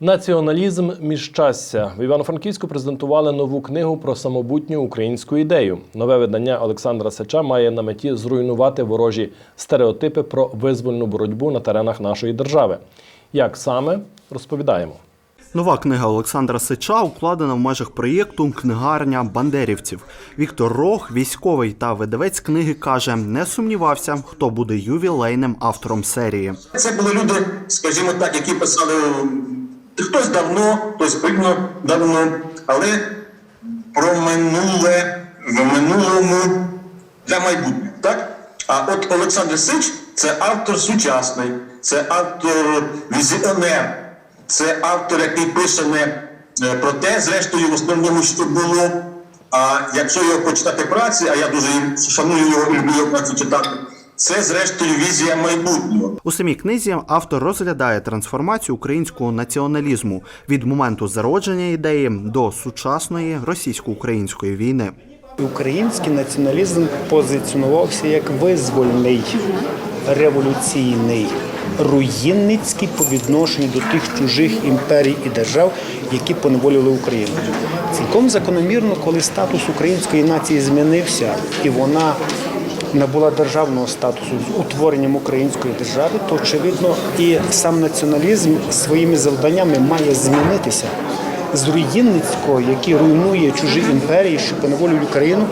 Націоналізм міжчастя в Івано-Франківську презентували нову книгу про самобутню українську ідею. Нове видання Олександра Сеча має на меті зруйнувати ворожі стереотипи про визвольну боротьбу на теренах нашої держави. Як саме розповідаємо. Нова книга Олександра Сича укладена в межах проєкту Книгарня бандерівців. Віктор Рох, військовий та видавець книги, каже, не сумнівався, хто буде ювілейним автором серії. Це були люди, скажімо так, які писали хтось давно, хтось пригно давно, але про минуле в минулому для майбутнього. Так? А от Олександр Сич це автор сучасний, це автор візіонер, це автор, який пише не е, про те, зрештою, в основному, що було. А якщо його почитати праці, а я дуже шаную його люблю його працю читати, це зрештою візія майбутнього. У самій книзі автор розглядає трансформацію українського націоналізму від моменту зародження ідеї до сучасної російсько-української війни. Український націоналізм позиціонувався як визвольний, революційний, руїнницький по відношенню до тих чужих імперій і держав, які поневолювали Україну. Цілком закономірно, коли статус української нації змінився і вона набула державного статусу з утворенням української держави, то очевидно і сам націоналізм своїми завданнями має змінитися з руїнницького, який руйнує чужі імперії, що поневолюють Україну,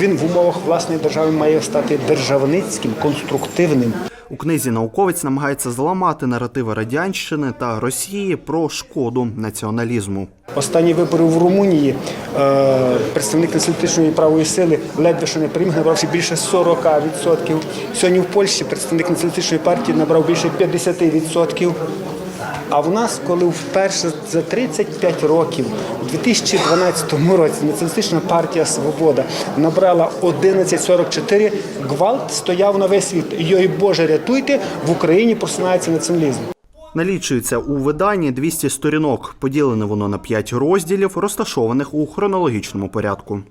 він в умовах власної держави має стати державницьким, конструктивним. У книзі науковець намагається зламати наративи радянщини та Росії про шкоду націоналізму. Останні вибори в Румунії е, представник націоналістичної правої сили ледве що не переміг, набравши більше 40%. Сьогодні в Польщі представник націоналістичної партії набрав більше 50%. А в нас, коли вперше за 35 років, у 2012 році націоналістична партія Свобода набрала 11,44, гвалт стояв на весь світ. Йой Боже, рятуйте, в Україні просинається націоналізм. Налічується у виданні 200 сторінок. Поділене воно на 5 розділів, розташованих у хронологічному порядку.